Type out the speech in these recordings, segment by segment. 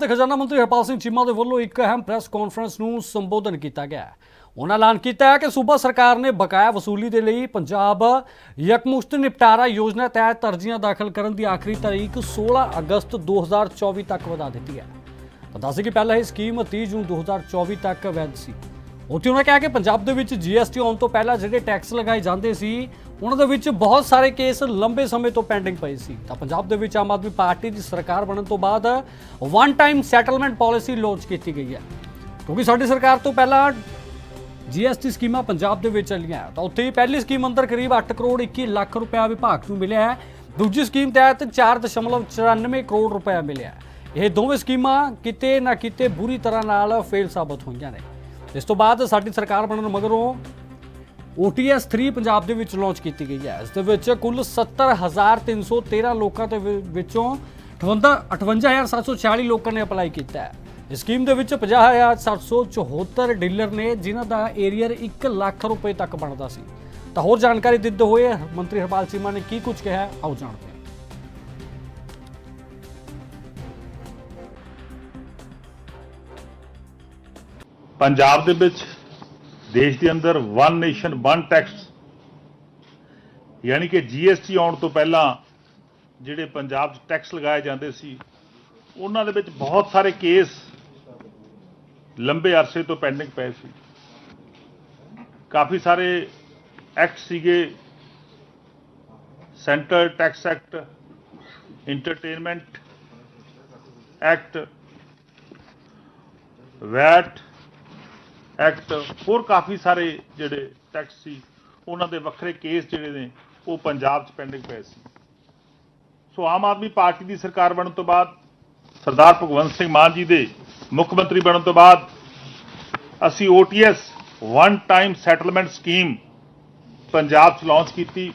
ਤੇ ਖਜ਼ਾਨਾ ਮੰਤਰੀ ਹਰਪਾਲ ਸਿੰਘ ਚੀਮਾ ਦੇ ਵੱਲੋਂ ਇੱਕ ਅਹਿਮ ਪ੍ਰੈਸ ਕਾਨਫਰੰਸ ਨੂੰ ਸੰਬੋਧਨ ਕੀਤਾ ਗਿਆ ਉਹਨਾਂ ਐਲਾਨ ਕੀਤਾ ਹੈ ਕਿ ਸੂਬਾ ਸਰਕਾਰ ਨੇ ਬਕਾਇਆ ਵਸੂਲੀ ਦੇ ਲਈ ਪੰਜਾਬ ਯਕਮੁਸ਼ਤ ਨਿਪਟਾਰਾ ਯੋਜਨਾ ਤਹਿਤ ਅਰਜ਼ੀਆਂ ਦਾਖਲ ਕਰਨ ਦੀ ਆਖਰੀ ਤਾਰੀਖ 16 ਅਗਸਤ 2024 ਤੱਕ ਵਧਾ ਦਿੱਤੀ ਹੈ। ਤਾਂ ਦੱਸ ਕਿ ਪਹਿਲਾਂ ਇਹ ਸਕੀਮ 30 ਜੂਨ 2024 ਤੱਕ ਵੈਧ ਸੀ। ਉੱਥੇ ਉਹਨਾਂ ਕਿਹਾ ਕਿ ਪੰਜਾਬ ਦੇ ਵਿੱਚ ਜੀਐਸਟੀ ਆਉਣ ਤੋਂ ਪਹਿਲਾਂ ਜਿਹੜੇ ਟੈਕਸ ਲਗਾਏ ਜਾਂਦੇ ਸੀ ਉਹਨਾਂ ਦੇ ਵਿੱਚ ਬਹੁਤ ਸਾਰੇ ਕੇਸ ਲੰਬੇ ਸਮੇਂ ਤੋਂ ਪੈਂਡਿੰਗ ਪਏ ਸੀ। ਤਾਂ ਪੰਜਾਬ ਦੇ ਵਿੱਚ ਆਮ ਆਦਮੀ ਪਾਰਟੀ ਦੀ ਸਰਕਾਰ ਬਣਨ ਤੋਂ ਬਾਅਦ one time settlement policy launch ਕੀਤੀ ਗਈ ਹੈ। ਕਿਉਂਕਿ ਸਾਡੀ ਸਰਕਾਰ ਤੋਂ ਪਹਿਲਾਂ ਜੀਐਸਟੀ ਸਕੀਮਾਂ ਪੰਜਾਬ ਦੇ ਵਿੱਚ ਚੱਲੀਆਂ। ਤਾਂ ਉੱਥੇ ਹੀ ਪਹਿਲੀ ਸਕੀਮ ਅੰਦਰ ਕਰੀਬ 8 ਕਰੋੜ 21 ਲੱਖ ਰੁਪਇਆ ਵਿਭਾਗ ਨੂੰ ਮਿਲਿਆ ਹੈ। ਦੂਜੀ ਸਕੀਮ ਤਹਿਤ 4.94 ਕਰੋੜ ਰੁਪਇਆ ਮਿਲਿਆ ਇਹ ਦੋਵੇਂ ਸਕੀਮਾਂ ਕਿਤੇ ਨਾ ਕਿਤੇ ਬੁਰੀ ਤਰ੍ਹਾਂ ਨਾਲ ਫੇਲ ਸਾਬਤ ਹੋਈਆਂ ਨੇ। ਇਸ ਤੋਂ ਬਾਅਦ ਸਾਡੀ ਸਰਕਾਰ ਬਣਨ ਮਗਰੋਂ OTS 3 ਪੰਜਾਬ ਦੇ ਵਿੱਚ ਲਾਂਚ ਕੀਤੀ ਗਈ ਹੈ। ਇਸ ਦੇ ਵਿੱਚ ਕੁੱਲ 70313 ਲੋਕਾਂ ਦੇ ਵਿ- ਵਿੱਚੋਂ 58 58746 ਲੋਕਾਂ ਨੇ ਅਪਲਾਈ ਕੀਤਾ ਹੈ। ਇਸ ਸਕੀਮ ਦੇ ਵਿੱਚ 50774 ਡੀਲਰ ਨੇ, ਜਿਨ੍ਹਾਂ ਦਾ ਏਰੀਅਰ 1 ਲੱਖ ਰੁਪਏ ਤੱਕ ਬਣਦਾ ਸੀ। ਤਾਂ ਹੋਰ ਜਾਣਕਾਰੀ ਦਿੰਦੇ ਹੋਏ ਮੰਤਰੀ ਹਰਪਾਲ ਚੀਮਾ ਨੇ ਕੀ ਕੁਝ ਕਿਹਾ ਆਓ ਜਾਣਦੇ ਹਾਂ। ਪੰਜਾਬ ਦੇ ਵਿੱਚ ਦੇਸ਼ ਦੇ ਅੰਦਰ ਵਨ ਨੇਸ਼ਨ ਵਨ ਟੈਕਸ ਯਾਨੀ ਕਿ ਜੀਐਸਟੀ ਆਉਣ ਤੋਂ ਪਹਿਲਾਂ ਜਿਹੜੇ ਪੰਜਾਬ 'ਚ ਟੈਕਸ ਲਗਾਏ ਜਾਂਦੇ ਸੀ, ਉਹਨਾਂ ਦੇ ਵਿੱਚ ਬਹੁਤ ਸਾਰੇ ਕੇਸ ਲੰਬੇ ਅਰਸੇ ਤੋਂ ਪੈਂਡਿੰਗ ਪਏ ਸੀ। ਕਾਫੀ ਸਾਰੇ ਐਕਟ ਸੀਗੇ centre tax act entertainment act VAT act ਹੋਰ ਕਾਫੀ ਸਾਰੇ ਜਿਹੜੇ ਟੈਕਸ ਸੀ, ਉਹਨਾਂ ਦੇ ਵੱਖਰੇ ਕੇਸ ਜਿਹੜੇ ਨੇ, ਉਹ ਪੰਜਾਬ 'ਚ ਪੈਂਡਿੰਗ ਪਏ ਸੀ। ਸੋ ਆਮ ਆਦਮੀ ਪਾਰਟੀ ਦੀ ਸਰਕਾਰ ਬਣਨ ਤੋਂ ਬਾਅਦ, ਸਰਦਾਰ ਭਗਵੰਤ ਸਿੰਘ ਮਾਨ ਜੀ ਦੇ ਮੁੱਖ ਮੰਤਰੀ ਬਣਨ ਤੋਂ ਬਾਅਦ, ਅਸੀਂ OTS one time settlement scheme Punjab 'ਚ ਲਾਂਚ ਕੀਤੀ,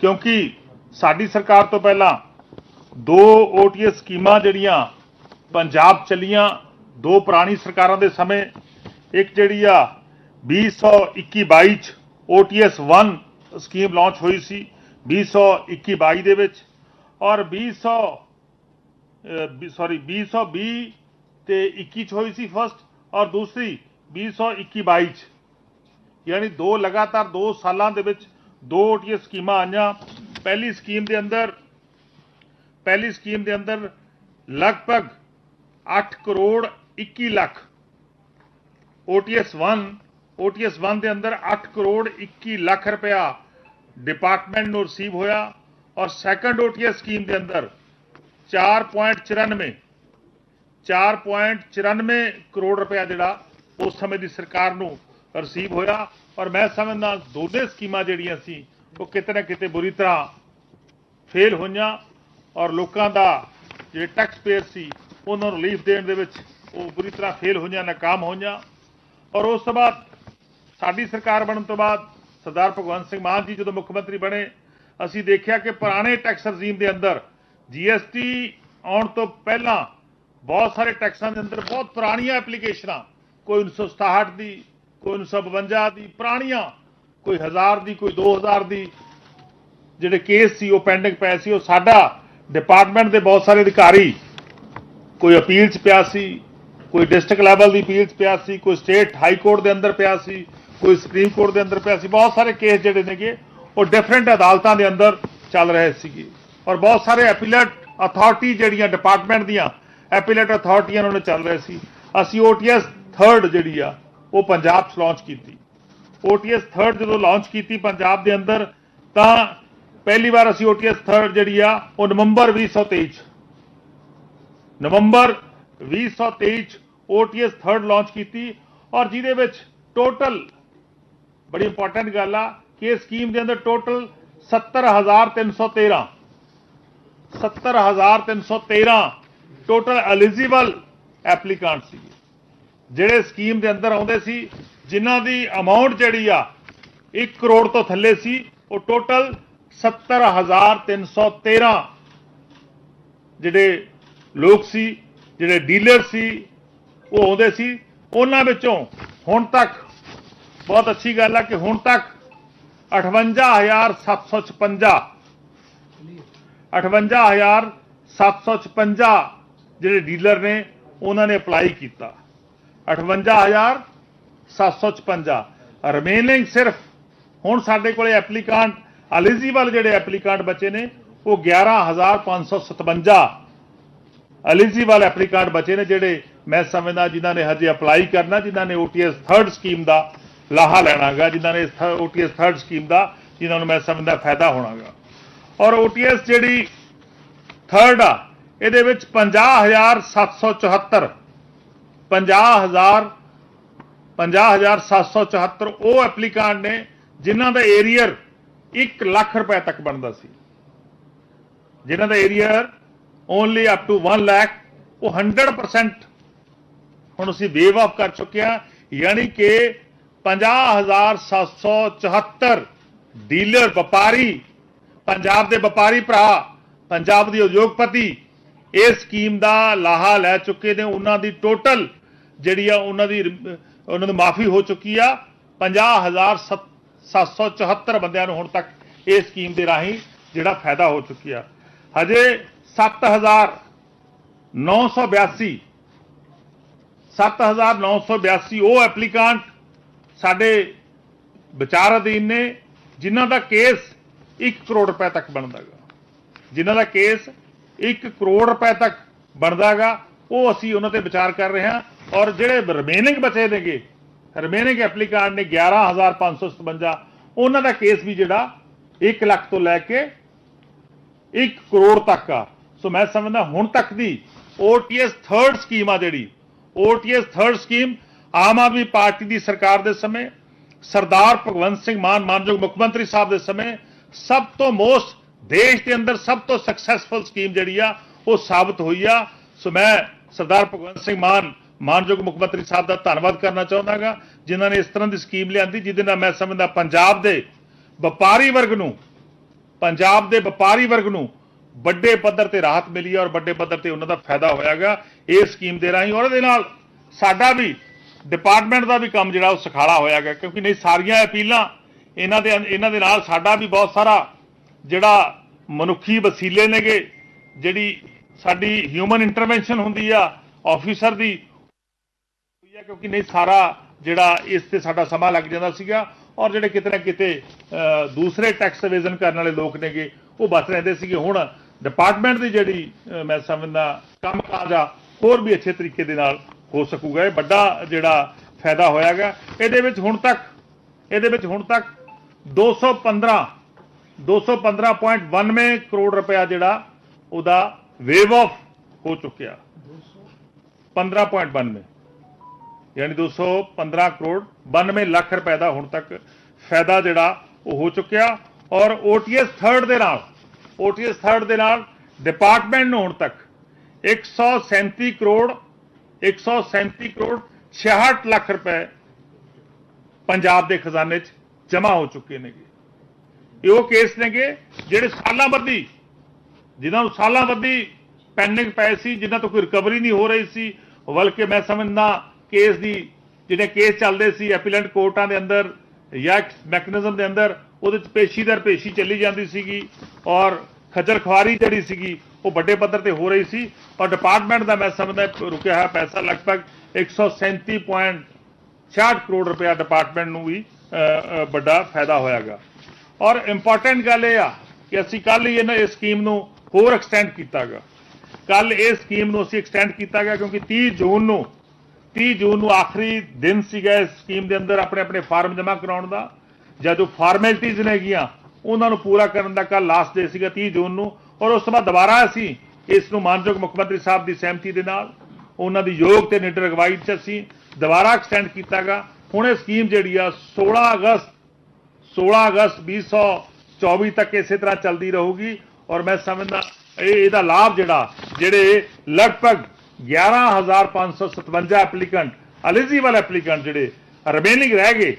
ਕਿਉਂਕਿ ਸਾਡੀ ਸਰਕਾਰ ਤੋਂ ਪਹਿਲਾਂ ਦੋ OTS ਸਕੀਮਾਂ ਜਿਹੜੀਆਂ ਪੰਜਾਬ 'ਚ ਚੱਲੀਆਂ, ਦੋ ਪੁਰਾਣੀ ਸਰਕਾਰਾਂ ਦੇ ਸਮੇਂ ਇੱਕ ਜਿਹੜੀ ਆ 2021-22 ਚ OTS 1 ਸਕੀਮ ਲਾਂਚ ਹੋਈ ਸੀ 2021-22 ਦੇ ਵਿੱਚ। ਔਰ 200 ਸੌਰੀ 2020 ਤੇ 21 ਚ ਹੋਈ ਸੀ ਫਸਟ ਔਰ ਦੂਸਰੀ 2021-22 ਚ। ਯਾਨੀ ਦੋ, ਲਗਾਤਾਰ ਦੋ ਸਾਲਾਂ ਦੇ ਵਿੱਚ ਦੋ OTS ਸਕੀਮਾਂ ਆਈਆਂ। ਪਹਿਲੀ ਸਕੀਮ ਦੇ ਅੰਦਰ, ਪਹਿਲੀ ਸਕੀਮ ਦੇ ਅੰਦਰ ਲਗਭਗ 8 ਕਰੋੜ 21 ਲੱਖ OTS 1 OTS 1 ਦੇ ਅੰਦਰ 8 ਕਰੋੜ 21 ਲੱਖ ਰੁਪਇਆ ਡਿਪਾਰਟਮੈਂਟ ਨੂੰ ਰਿਸੀਵ ਹੋਇਆ ਔਰ ਸੈਕੰਡ OTS ਸਕੀਮ ਦੇ ਅੰਦਰ 4.94 4.94 ਕਰੋੜ ਰੁਪਇਆ ਜਿਹੜਾ ਉਸ ਸਮੇਂ ਦੀ ਸਰਕਾਰ ਨੂੰ ਰਿਸੀਵ ਹੋਇਆ ਔਰ ਮੈਂ ਸਮਝਦਾ ਦੋਨੇ ਸਕੀਮਾਂ ਜਿਹੜੀਆਂ ਸੀ ਉਹ ਕਿਤੇ ਨਾ ਕਿਤੇ ਬੁਰੀ ਤਰ੍ਹਾਂ ਫੇਲ ਹੋਈਆਂ ਔਰ ਲੋਕਾਂ ਦਾ ਜਿਹੜੇ ਟੈਕਸ ਪੇਅਰ ਸੀ ਉਹਨਾਂ ਨੂੰ ਰਿਲੀਫ ਦੇਣ ਦੇ ਵਿੱਚ ਉਹ ਬੁਰੀ ਤਰ੍ਹਾਂ ਫੇਲ ਹੋਈਆਂ, ਨਾਕਾਮ ਹੋਈਆਂ। ਔਰ ਉਸ ਤੋਂ ਬਾਅਦ ਸਾਡੀ ਸਰਕਾਰ ਬਣਨ ਤੋਂ ਬਾਅਦ ਸਰਦਾਰ ਭਗਵੰਤ ਸਿੰਘ ਮਾਨ ਜੀ ਜਦੋਂ ਮੁੱਖ ਮੰਤਰੀ ਬਣੇ, ਅਸੀਂ ਦੇਖਿਆ ਕਿ ਪੁਰਾਣੇ ਟੈਕਸ ਰਜੀਮ ਦੇ ਅੰਦਰ ਜੀਐਸਟੀ ਆਉਣ ਤੋਂ ਪਹਿਲਾਂ ਬਹੁਤ ਸਾਰੇ ਟੈਕਸਾਂ ਦੇ ਅੰਦਰ ਬਹੁਤ ਪੁਰਾਣੀਆਂ ਐਪਲੀਕੇਸ਼ਨਾਂ, ਕੋਈ 1967 ਦੀ, ਕੋਈ 1952 ਦੀ, ਪੁਰਾਣੀਆਂ, ਕੋਈ 1000 ਦੀ, ਕੋਈ 2000 ਦੀ, ਜਿਹੜੇ ਕੇਸ ਸੀ ਉਹ ਪੈਂਡਿੰਗ ਪਏ ਸੀ, ਉਹ ਸਾਡਾ ਡਿਪਾਰਟਮੈਂਟ ਦੇ ਬਹੁਤ ਸਾਰੇ ਅਧਿਕਾਰੀ, ਕੋਈ ਅਪੀਲ 'ਚ ਪਿਆ ਸੀ ਕੋਈ ਡਿਸਟ੍ਰਿਕਟ ਲੈਵਲ ਦੀ ਅਪੀਲ 'ਚ ਪਿਆ ਸੀ, ਕੋਈ ਸਟੇਟ ਹਾਈ ਕੋਰਟ ਦੇ ਅੰਦਰ ਪਿਆ ਸੀ, ਕੋਈ ਸੁਪਰੀਮ ਕੋਰਟ ਦੇ ਅੰਦਰ ਪਿਆ ਸੀ, ਬਹੁਤ ਸਾਰੇ ਕੇਸ ਜਿਹੜੇ ਨੇਗੇ, ਉਹ ਡਿਫਰੈਂਟ ਅਦਾਲਤਾਂ ਦੇ ਅੰਦਰ ਚੱਲ ਰਹੇ ਸੀਗੇ। ਔਰ ਬਹੁਤ ਸਾਰੇ ਐਪੀਲੇਟ ਅਥਾਰਟੀ ਜਿਹੜੀਆਂ ਡਿਪਾਰਟਮੈਂਟ ਦੀਆਂ ਐਪੀਲੇਟ ਅਥਾਰਟੀਆਂ ਉਹਨਾਂ ਨੇ ਚੱਲ ਰਹੇ ਸੀ। ਅਸੀਂ OTS 3rd ਜਿਹੜੀ ਆ, ਉਹ ਪੰਜਾਬ 'ਚ ਲਾਂਚ ਕੀਤੀ। OTS 3rd ਜਦੋਂ ਲਾਂਚ ਕੀਤੀ ਪੰਜਾਬ ਦੇ ਅੰਦਰ, ਤਾਂ ਪਹਿਲੀ ਵਾਰ ਅਸੀਂ OTS 3rd ਜਿਹੜੀ ਆ, ਉਹ ਨਵੰਬਰ 2023 'ਚ। ਨਵੰਬਰ 2023 ਚ OTS ਥਰਡ ਲਾਂਚ ਕੀਤੀ ਔਰ ਜਿਹਦੇ ਵਿੱਚ ਟੋਟਲ ਬੜੀ ਇੰਪੋਰਟੈਂਟ ਗੱਲ ਆ ਕਿ ਇਹ ਸਕੀਮ ਦੇ ਅੰਦਰ ਟੋਟਲ 70313 70313 ਟੋਟਲ ਐਲੀਜੀਬਲ ਐਪਲੀਕੈਂਟ ਸੀ ਜਿਹੜੇ ਸਕੀਮ ਦੇ ਅੰਦਰ ਆਉਂਦੇ ਸੀ, ਜਿਨ੍ਹਾਂ ਦੀ ਅਮਾਉਂਟ ਜਿਹੜੀ ਆ 1 ਕਰੋੜ ਤੋਂ ਥੱਲੇ ਸੀ, ਉਹ ਟੋਟਲ 70313 ਜਿਹੜੇ ਲੋਕ ਸੀ, ਜਿਹੜੇ ਡੀਲਰ ਸੀ ਉਹ ਆਉਂਦੇ ਸੀ, ਉਹਨਾਂ ਵਿੱਚੋਂ ਹੁਣ ਤੱਕ ਬਹੁਤ ਅੱਛੀ ਗੱਲ ਹੈ ਕਿ ਹੁਣ ਤੱਕ 58756 58756 ਜਿਹੜੇ ਡੀਲਰ ਨੇ, ਉਹਨਾਂ ਨੇ ਅਪਲਾਈ ਕੀਤਾ। 58756 ਰਿਮੇਨਿੰਗ ਸਿਰਫ ਹੁਣ ਸਾਡੇ ਕੋਲੇ ਐਪਲੀਕਾਂਟ ਐਲੀਜੀਬਲ ਜਿਹੜੇ ਐਪਲੀਕਾਂਟ ਬਚੇ ਨੇ, ਉਹ 11557 ਐਲੀਜੀਬਲ ਐਪਲੀਕਾਂਟ ਬਚੇ ਨੇ ਜਿਹੜੇ ਮੈਂ ਸਮਝਦਾ ਜਿਨ੍ਹਾਂ ਨੇ ਹਜੇ ਅਪਲਾਈ ਕਰਨਾ, ਜਿਨ੍ਹਾਂ ਨੇ OTS ਥਰਡ ਸਕੀਮ ਦਾ ਲਾਹਾ ਲੈਣਾਗਾ, ਜਿਨ੍ਹਾਂ ਨੇ OTS ਥਰਡ ਸਕੀਮ ਦਾ, ਜਿਨ੍ਹਾਂ ਨੂੰ ਮੈਂ ਸਮਝਦਾ ਫਾਇਦਾ ਹੋਣਾਗਾ। ਔਰ OTS ਜਿਹੜੀ ਥਰਡ ਆ, ਇਹਦੇ ਵਿੱਚ 50774 50000 50774 ਉਹ ਐਪਲੀਕਾਂਟ ਨੇ ਜਿਨ੍ਹਾਂ ਦਾ ਏਰੀਅਰ 1 ਲੱਖ ਰੁਪਏ ਤੱਕ ਬਣਦਾ ਸੀ। ਜਿਨ੍ਹਾਂ ਦਾ arrear only up to 1 lakh ਉਹ 100% ਹੁਣ ਅਸੀਂ ਵੇਵ ਆਫ ਕਰ ਚੁੱਕੇ ਹਾਂ, ਯਾਨੀ ਕਿ 50774 ਡੀਲਰ ਵਪਾਰੀ, ਪੰਜਾਬ ਦੇ ਵਪਾਰੀ ਭਰਾ, ਪੰਜਾਬ ਦੀ ਉਦਯੋਗਪਤੀ ਇਸ ਸਕੀਮ ਦਾ ਲਾਹਾ ਲੈ ਚੁੱਕੇ ਨੇ। ਉਹਨਾਂ ਦੀ ਟੋਟਲ ਜਿਹੜੀ ਆ, ਉਹਨਾਂ ਦੀ, ਉਹਨਾਂ ਨੂੰ ਮਾਫੀ ਹੋ ਚੁੱਕੀ ਆ। 50774 ਬੰਦਿਆਂ ਨੂੰ ਹੁਣ ਤੱਕ ਇਸ ਸਕੀਮ ਦੇ ਰਾਹੀਂ ਜਿਹੜਾ ਫਾਇਦਾ ਹੋ ਚੁੱਕੀ ਆ। ਹਜੇ 7982 7982 ਉਹ ਐਪਲੀਕਾਂਟ ਸਾਡੇ ਵਿਚਾਰ ਅਧੀਨ ਨੇ, ਜਿਨ੍ਹਾਂ ਦਾ ਕੇਸ 1 ਕਰੋੜ ਰੁਪਏ ਤੱਕ ਬਣਦਾਗਾ ਜਿਨ੍ਹਾਂ ਦਾ ਕੇਸ 1 ਕਰੋੜ ਰੁਪਏ ਤੱਕ ਬਣਦਾਗਾ ਉਹ ਅਸੀਂ ਉਹਨਾਂ ਤੇ ਵਿਚਾਰ ਕਰ ਰਹੇ ਹਾਂ। ਔਰ ਜਿਹੜੇ ਰਿਮੇਨਿੰਗ ਬਚੇ ਨੇਗੇ ਰਿਮੇਨਿੰਗ ਐਪਲੀਕਾਂਟ ਨੇ 11557 ਉਹਨਾਂ ਦਾ ਕੇਸ ਵੀ ਜਿਹੜਾ 1 ਲੱਖ ਤੋਂ ਲੈ ਕੇ 1 ਕਰੋੜ ਤੱਕ ਆ। ਸੋ ਮੈਂ ਸਮਝਦਾ ਹੁਣ ਤੱਕ ਦੀ OTS ਥਰਡ ਸਕੀਮ ਆ ਜਿਹੜੀ OTS third scheme Aam Aadmi party ਦੀ ਸਰਕਾਰ ਦੇ ਸਮੇਂ, ਸਰਦਾਰ ਭਗਵੰਤ ਸਿੰਘ ਮਾਨ ਮਾਨਯੋਗ ਮੁੱਖ ਮੰਤਰੀ ਸਾਹਿਬ ਦੇ ਸਮੇਂ, ਸਭ ਤੋਂ ਮੋਸਟ ਦੇਸ਼ ਦੇ ਅੰਦਰ ਸਭ ਤੋਂ ਸਕਸੈਸਫੁਲ ਸਕੀਮ ਜਿਹੜੀ ਆ, ਉਹ ਸਾਬਤ ਹੋਈ ਆ। ਸੋ ਮੈਂ ਸਰਦਾਰ ਭਗਵੰਤ ਸਿੰਘ ਮਾਨ ਮਾਨਯੋਗ ਮੁੱਖ ਮੰਤਰੀ ਸਾਹਿਬ ਦਾ ਧੰਨਵਾਦ ਕਰਨਾ ਚਾਹੁੰਦਾਗਾ, ਜਿਨ੍ਹਾਂ ਨੇ ਇਸ ਤਰ੍ਹਾਂ ਦੀ ਸਕੀਮ ਲਿਆਂਦੀ, ਜਿਹਦੇ ਨਾਲ ਮੈਂ ਸਮਝਦਾ ਪੰਜਾਬ ਦੇ ਵਪਾਰੀ ਵਰਗ ਨੂੰ, ਪੰਜਾਬ ਦੇ ਵਪਾਰੀ ਵਰਗ ਨੂੰ ਵੱਡੇ ਪੱਧਰ ਤੇ ਰਾਹਤ ਮਿਲੀ ਹੈ ਔਰ ਵੱਡੇ ਪੱਧਰ ਤੇ ਉਹਨਾਂ ਦਾ ਫਾਇਦਾ ਹੋਇਆਗਾ ਇਹ ਸਕੀਮ ਦੇ ਰਾਹੀਂ। ਔਰ ਇਹਦੇ ਨਾਲ ਸਾਡਾ ਵੀ, ਡਿਪਾਰਟਮੈਂਟ ਦਾ ਵੀ ਕੰਮ ਜਿਹੜਾ ਉਹ ਸਖਾਲਾ ਹੋਇਆਗਾ ਕਿਉਂਕਿ ਨਹੀਂ ਸਾਰੀਆਂ ਅਪੀਲਾਂ ਇਹਨਾਂ ਦੇ ਇਹਨਾਂ ਦੇ ਨਾਲ ਸਾਡਾ ਵੀ ਬਹੁਤ ਸਾਰਾ ਜਿਹੜਾ ਮਨੁੱਖੀ ਵਸੀਲੇ ਨੇਗੇ, ਜਿਹੜੀ ਸਾਡੀ ਹਿਊਮਨ ਇੰਟਰਵੈਂਸ਼ਨ ਹੁੰਦੀ ਆ ਆਫੀਸਰ ਦੀ ਹੋਈ ਆ, ਕਿਉਂਕਿ ਨਹੀਂ ਸਾਰਾ ਜਿਹੜਾ ਇਸ ਤੇ ਸਾਡਾ ਸਮਾਂ ਲੱਗ ਜਾਂਦਾ ਸੀਗਾ, ਔਰ ਜਿਹੜੇ ਕਿਤੇ ਨਾ ਕਿਤੇ ਦੂਸਰੇ ਟੈਕਸ ਐਵੇਜ਼ਨ ਕਰਨ ਵਾਲੇ ਲੋਕ ਨੇਗੇ, ਉਹ ਬਚ ਰਹਿੰਦੇ ਸੀਗੇ। ਹੁਣ ਡਿਪਾਰਟਮੈਂਟ ਦੀ ਜਿਹੜੀ ਮੈਂ ਸਮਝਦਾ ਕੰਮ ਕਾਜ ਆ, ਹੋਰ ਵੀ ਅੱਛੇ ਤਰੀਕੇ ਦੇ ਨਾਲ ਹੋ ਸਕੂਗਾ। ਇਹ ਵੱਡਾ ਜਿਹੜਾ ਫਾਇਦਾ ਹੋਇਆਗਾ ਇਹਦੇ ਵਿੱਚ ਹੁਣ ਤੱਕ, ਇਹਦੇ ਵਿੱਚ ਹੁਣ ਤੱਕ 215 215.92 ਕਰੋੜ ਰੁਪਇਆ ਜਿਹੜਾ ਉਹਦਾ ਵੇਵ ਆਫ ਹੋ ਚੁੱਕਿਆ। 15.92 ਯਾਨੀ 215 ਕਰੋੜ 92 ਲੱਖ ਰੁਪਏ ਦਾ ਹੁਣ ਤੱਕ ਫਾਇਦਾ ਜਿਹੜਾ ਉਹ ਹੋ ਚੁੱਕਿਆ। ਔਰ OTS ਥਰਡ ਦੇ ਨਾਲ OTS ਥਰਡ ਦੇ ਨਾਲ ਡਿਪਾਰਟਮੈਂਟ ਨੂੰ ਹੁਣ ਤੱਕ 137 ਕਰੋੜ 137 ਕਰੋੜ 66 ਲੱਖ ਰੁਪਏ ਪੰਜਾਬ ਦੇ ਖਜ਼ਾਨੇ 'ਚ ਜਮ੍ਹਾਂ ਹੋ ਚੁੱਕੇ ਨੇਗੇ। ਇਹ ਉਹ ਕੇਸ ਨੇਗੇ ਜਿਹੜੇ ਸਾਲਾਂ ਬੱਧੀ, ਜਿਨ੍ਹਾਂ ਨੂੰ ਸਾਲਾਂ ਬੱਧੀ ਪੈਂਡਿੰਗ ਪਏ ਸੀ, ਜਿਨ੍ਹਾਂ ਤੋਂ ਕੋਈ ਰਿਕਵਰੀ ਨਹੀਂ ਹੋ ਰਹੀ ਸੀ, ਬਲਕਿ ਮੈਂ ਸਮਝਦਾ ਕੇਸ ਦੀ, ਜਿਹੜੇ ਕੇਸ ਚੱਲਦੇ ਸੀ, ਐਪੀਲੈਂਟ ਕੋਰਟਾਂ ਦੇ ਅੰਦਰ ਜਾਂ ਮੈਕੈਨਿਜ਼ਮ ਦੇ ਅੰਦਰ ਉਹਦੇ ਚ ਪੇਸ਼ੀ ਦਰ ਪੇਸ਼ੀ ਚੱਲੀ ਜਾਂਦੀ ਸੀਗੀ ਔਰ ਖੱਜਲ ਖੁਆਰੀ ਜਿਹੜੀ ਸੀਗੀ ਉਹ ਵੱਡੇ ਪੱਧਰ ਤੇ ਹੋ ਰਹੀ ਸੀ। ਔਰ ਡਿਪਾਰਟਮੈਂਟ ਦਾ ਮੈਂ ਸਮਝਦਾ ਰੁਕਿਆ ਹੋਇਆ ਪੈਸਾ ਲਗਭਗ 137.66 ਕਰੋੜ ਰੁਪਇਆ ਡਿਪਾਰਟਮੈਂਟ ਨੂੰ ਵੀ ਵੱਡਾ ਫਾਇਦਾ ਹੋਇਆਗਾ। ਔਰ ਇੰਪੋਰਟੈਂਟ ਗੱਲ ਇਹ ਆ ਕਿ ਅਸੀਂ ਕੱਲ ਹੀ ਇਹਨਾਂ, ਇਸ ਸਕੀਮ ਨੂੰ ਹੋਰ ਐਕਸਟੈਂਡ ਕੀਤਾਗਾ। ਕੱਲ ਇਹ ਸਕੀਮ ਨੂੰ ਅਸੀਂ ਐਕਸਟੈਂਡ ਕੀਤਾ ਗਿਆ ਕਿਉਂਕਿ 30 ਜੂਨ ਨੂੰ 30 ਜੂਨ ਨੂੰ ਆਖਰੀ ਦਿਨ ਸੀਗਾ ਇਸ ਸਕੀਮ ਦੇ ਅੰਦਰ ਆਪਣੇ ਆਪਣੇ ਫਾਰਮ ਜਮ੍ਹਾਂ ਕਰਾਉਣ ਦਾ। ਜਾਂ ਜੋ ਫਾਰਮੈਲਿਟੀਜ਼ ਨੇਗੀਆਂ ਉਹਨਾਂ ਨੂੰ ਪੂਰਾ ਕਰਨ ਦਾ ਕੱਲ ਲਾਸਟ ਡੇ ਸੀਗਾ 30 ਜੂਨ ਨੂੰ, ਔਰ ਉਸ ਤੋਂ ਬਾਅਦ ਦੁਬਾਰਾ ਅਸੀਂ ਇਸ ਨੂੰ ਮਾਨਯੋਗ ਮੁੱਖ ਮੰਤਰੀ ਸਾਹਿਬ ਦੀ ਸਹਿਮਤੀ ਦੇ ਨਾਲ, ਉਹਨਾਂ ਦੀ ਯੋਗ ਤੇ ਨਿਡਰ ਅਗਵਾਈ 'ਚ ਅਸੀਂ ਦੁਬਾਰਾ ਐਕਸਟੈਂਡ ਕੀਤਾਗਾ। ਹੁਣ ਇਹ ਸਕੀਮ ਜਿਹੜੀ ਆ 16 ਅਗਸਤ 16 ਅਗਸਤ 2024 ਤੱਕ ਇਸੇ ਤਰ੍ਹਾਂ ਚੱਲਦੀ ਰਹੂਗੀ, ਔਰ ਮੈਂ ਸਮਝਦਾ ਇਹ ਇਹਦਾ ਲਾਭ ਜਿਹੜਾ, ਜਿਹੜੇ ਲਗਭਗ 11557 ਐਪਲੀਕੈਂਟ ਐਲੀਜੀਬਲ ਐਪਲੀਕੈਂਟ ਜਿਹੜੇ ਰਿਮੇਨਿੰਗ ਰਹਿ ਗਏ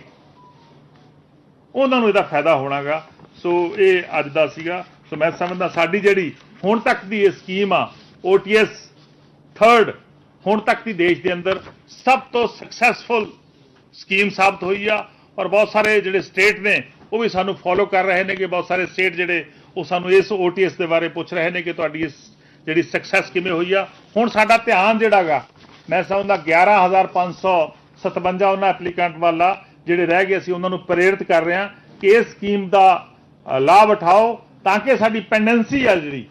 ਉਹਨਾਂ ਨੂੰ ਇਹਦਾ ਫਾਇਦਾ ਹੋਣਾਗਾ। ਸੋ ਇਹ ਅੱਜ ਦਾ ਸੀਗਾ। ਸੋ ਮੈਂ ਸਮਝਦਾ ਸਾਡੀ ਜਿਹੜੀ ਹੁਣ ਤੱਕ ਦੀ ਇਹ ਸਕੀਮ ਆ OTS ਥਰਡ ਹੁਣ ਤੱਕ ਦੀ ਦੇਸ਼ ਦੇ ਅੰਦਰ ਸਭ ਤੋਂ ਸਕਸੈਸਫੁਲ ਸਕੀਮ ਸਾਬਤ ਹੋਈ ਆ ਔਰ ਬਹੁਤ ਸਾਰੇ ਜਿਹੜੇ ਸਟੇਟ ਨੇ, ਉਹ ਵੀ ਸਾਨੂੰ ਫੋਲੋ ਕਰ ਰਹੇ ਨੇ ਕਿ ਬਹੁਤ ਸਾਰੇ ਸਟੇਟ ਜਿਹੜੇ ਉਹ ਸਾਨੂੰ ਇਸ OTS ਦੇ ਬਾਰੇ ਪੁੱਛ ਰਹੇ ਨੇ ਕਿ ਤੁਹਾਡੀ ਇਸ ਜਿਹੜੀ ਸਕਸੈਸ ਕਿਵੇਂ ਹੋਈ ਆ। ਹੁਣ ਸਾਡਾ ਧਿਆਨ ਜਿਹੜਾਗਾ ਮੈਂ ਸਮਝਦਾ 11557 ਉਹਨਾਂ ਐਪਲੀਕੈਂਟ ਵਾਲਾ ਜਿਹੜੇ ਰਹਿ ਗਏ ਅਸੀਂ ਉਹਨਾਂ ਨੂੰ ਪ੍ਰੇਰਿਤ ਕਰ ਰਹੇ ਹਾਂ ਕਿ ਇਸ ਸਕੀਮ ਦਾ ਲਾਭ ਉਠਾਓ ਤਾਂ ਕਿ ਸਾਡੀ ਪੈਂਡੈਂਸੀ ਆ ਜਿਹੜੀ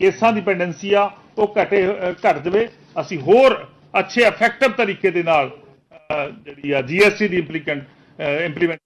ਕੇਸਾਂ ਦੀ ਪੈਂਡੈਂਸੀ ਆ ਉਹ ਘਟੇ ਅ, ਘਟ ਜਾਵੇ। ਅਸੀਂ ਹੋਰ ਅੱਛੇ ਇਫੈਕਟਿਵ ਤਰੀਕੇ ਦੇ ਨਾਲ ਜਿਹੜੀ ਆ ਜੀਐਸਟੀ ਦੀ ਇੰਪਲੀਕੈਂਟ ਇੰਪਲੀਮੈਂਟ